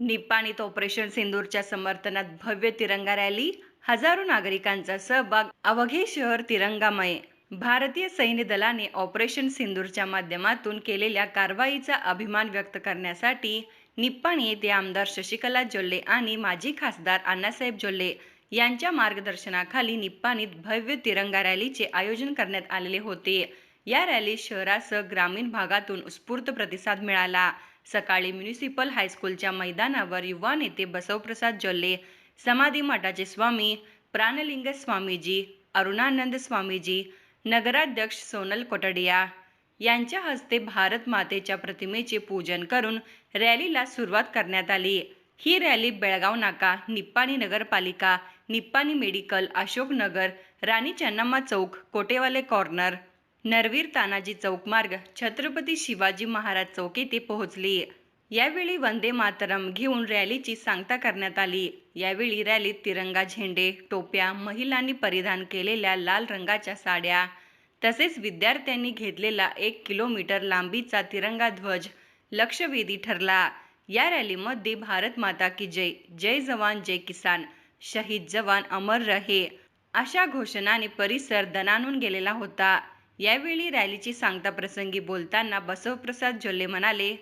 निपाणीत operation सिंदूरच्या समर्थनात भव्य तिरंगा रॅली हजारो नागरिकांचा सहभाग अवघे शहर तिरंगामय. भारतीय सैन्य दलाने ऑपरेशन सिंदूरच्या माध्यमातून केलेल्या कारवाईचा अभिमान व्यक्त करण्यासाठी निप्पाणी येथे आमदार शशिकला जोल्ले आणि माजी खासदार अण्णासाहेब जोल्ले यांच्या मार्गदर्शनाखाली निप्पाणीत भव्य तिरंगा रॅलीचे आयोजन करण्यात आलेले होते. या रॅलीत शहरासह ग्रामीण भागातून उत्स्फूर्त प्रतिसाद मिळाला. सकाळी म्युनिसिपल हायस्कूलच्या मैदानावर युवा नेते बसवप्रसाद जल्ले समाधी मठाचे स्वामी प्राणलिंग स्वामीजी अरुणानंद स्वामीजी नगराध्यक्ष सोनल कोटडिया यांच्या हस्ते भारत मातेच्या प्रतिमेचे पूजन करून रॅलीला सुरुवात करण्यात आली. ही रॅली बेळगाव नाका निप्पाणी नगरपालिका निप्पाणी मेडिकल अशोकनगर राणी चन्नम्मा चौक कोटेवाले कॉर्नर नरवीर तानाजी चौकमार्ग छत्रपती शिवाजी महाराज चौक येथे पोहोचली. यावेळी वंदे मातरम घेऊन रॅलीची सांगता करण्यात आली. यावेळी रॅलीत तिरंगा झेंडे टोप्या महिलांनी परिधान केलेल्या लाल रंगाच्या साड्या तसेच विद्यार्थ्यांनी घेतलेला एक किलोमीटर लांबीचा तिरंगा ध्वज लक्षवेधी ठरला. या रॅलीमध्ये भारत माता की जय जय जवान जय किसान शहीद जवान अमर रहे अशा घोषणाने परिसर दणानून गेलेला होता. यावेळी रॅलीची सांगता प्रसंगी बोलताना बसवप्रसाद जोल्ले म्हणाले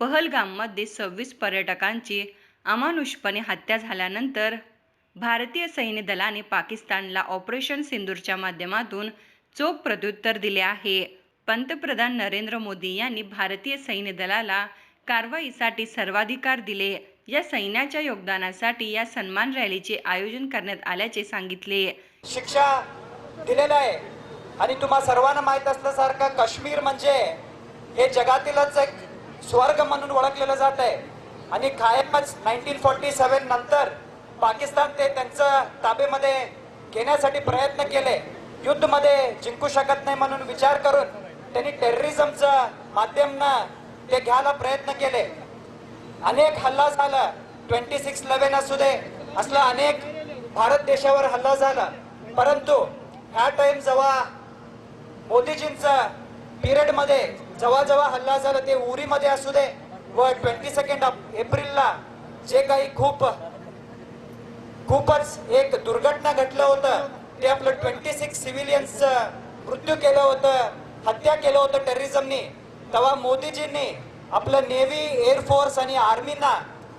पहलगाममध्ये सव्वीस पर्यटकांची अमानुषपणे हत्या झाल्यानंतर भारतीय सैन्य दलाने पाकिस्तानला ऑपरेशन सिंदूरच्या माध्यमातून चोख प्रत्युत्तर दिले आहे. पंतप्रधान नरेंद्र मोदी यांनी भारतीय सैन्य दलाला कारवाईसाठी सर्वाधिकार दिले. या सैन्याच्या योगदानासाठी या सन्मान रॅलीचे आयोजन करण्यात आल्याचे सांगितले. शिक्षा दिलेला आहे. आणि तुम्हा सर्वांना माहीत असल्यासारखं काश्मीर म्हणजे हे जगातीलच एक स्वर्ग म्हणून ओळखलेलं जात आहे. आणि कायमच नाईन्टीन फोर्टी सेवन नंतर पाकिस्तान ते त्यांचं ताबेमध्ये घेण्यासाठी प्रयत्न केले. युद्धमध्ये जिंकू शकत नाही म्हणून विचार करून त्यांनी टेररिझमचं माध्यमनं ते घ्यायला प्रयत्न केले. अनेक हल्ला झाला. ट्वेंटी सिक्स लेवन असू दे असला अनेक भारत देशावर हल्ला झाला. परंतु ह्या टाइम जेव्हा मोदीजींचा पिरियडमध्ये मध्ये हल्ला झाला ते उरीमध्ये असू दे व ट्वेंटी सेकंड एप्रिलला जे काही खूप खूपच एक दुर्घटना घडलं होतं ते आपलं ट्वेंटी सिक्स सिव्हिलियन्स मृत्यू केलं होतं हत्या केलं होतं टेररिझमनी तेव्हा मोदीजींनी आपलं नेव्ही एअरफोर्स आणि आर्मीना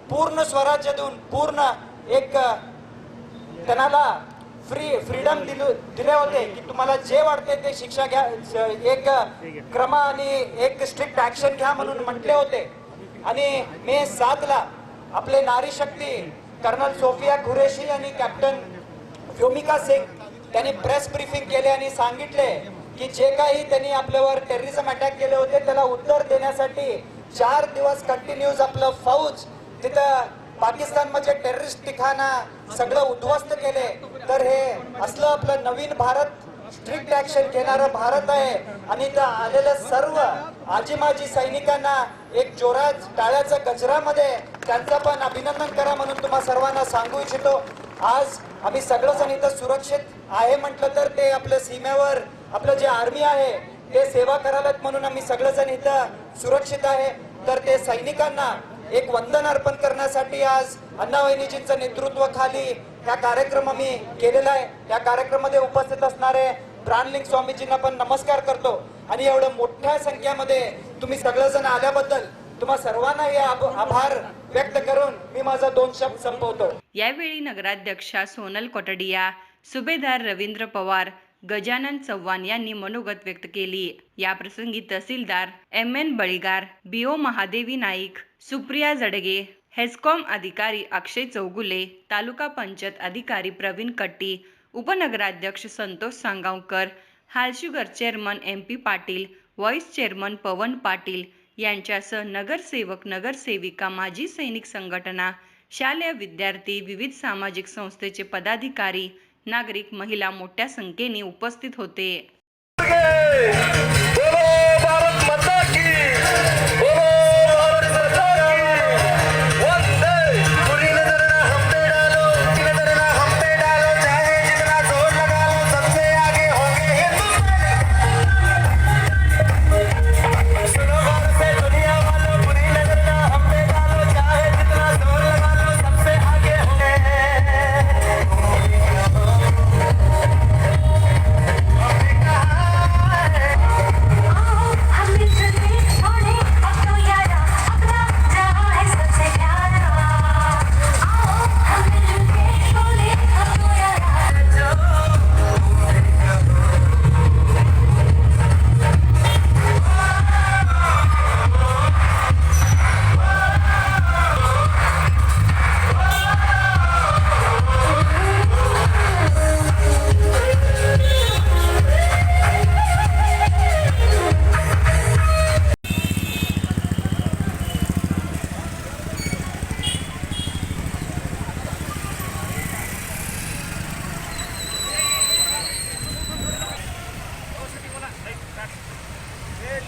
पूर्ण स्वराज्य देऊन पूर्ण एक त्यांना फ्री फ्रीडम दिल दिले होते की तुम्हाला जे वाटते ते शिक्षा घ्या एक क्रम आणि एक स्ट्रिक्ट ऍक्शन घ्या म्हणून म्हटले होते. आणि मे सातला आपले नारी शक्ती कर्नल सोफिया कुरेशी आणि कॅप्टन व्योमिका सिंग त्यांनी प्रेस ब्रीफिंग केले आणि सांगितले की जे काही त्यांनी आपल्यावर टेररिझम अटॅक केले होते त्याला उत्तर देण्यासाठी चार दिवस कंटिन्यूज आपलं फौज तिथं पाकिस्तानमध्ये टेररिस्ट ठिकाणा सगळं उद्ध्वस्त केले. तर हे असलं आपलं नवीन भारत स्ट्रिक्ट ऍक्शन घेणारं भारत आहे. आणि त्या आलेल्या सर्व आजी माजी सैनिकांना एक जोरात टाळ्याच्या गजरामध्ये त्यांचं पण अभिनंदन करा म्हणून तुम्हा सर्वांना सांगू इच्छितो. आज आम्ही सगळंजण इथं सुरक्षित आहे म्हटलं तर ते आपल्या सीमेवर आपलं जे आर्मी आहे ते सेवा करायलात म्हणून आम्ही सगळेजण इथं सुरक्षित आहे. तर ते सैनिकांना एक वंदन अर्पण करण्यासाठी आज अण्णावहिनीजींचं नेतृत्व खाली ह्या कार्यक्रम मी केलेला आहे. या कार्यक्रमामध्ये उपस्थित असणारे प्राणलिंग स्वामीजींना पण नमस्कार करतो. आणि एवढं मोठ्या संख्येमध्ये तुम्ही सगळेजण आल्याबद्दल तुम्हा सर्वांना हे आभार व्यक्त करून मी माझा दोन शब्द संपवतो. यावेळी नगराध्यक्षा सोनल कोटडिया सुभेदार रवींद्र पवार गजानन चव्हाण यांनी मनोगत व्यक्त केली. याप्रसंगी tehsildar M N Baligar BO Mahadevi Naik Supriya Jadage HESCOM अधिकारी अक्षय चौगुले तालुका पंचायत अधिकारी प्रवीण कट्टी उपनगराध्यक्ष Santosh Sangavkar Halshugar chairman M P Patil vice chairman Pawan Patil यांच्यासह नगरसेवक नगरसेविका माजी सैनिक संघटना शालेय विद्यार्थी विविध सामाजिक संस्थेचे पदाधिकारी नागरिक महिला मोठ्या संख्येने उपस्थित होते.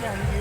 ते आली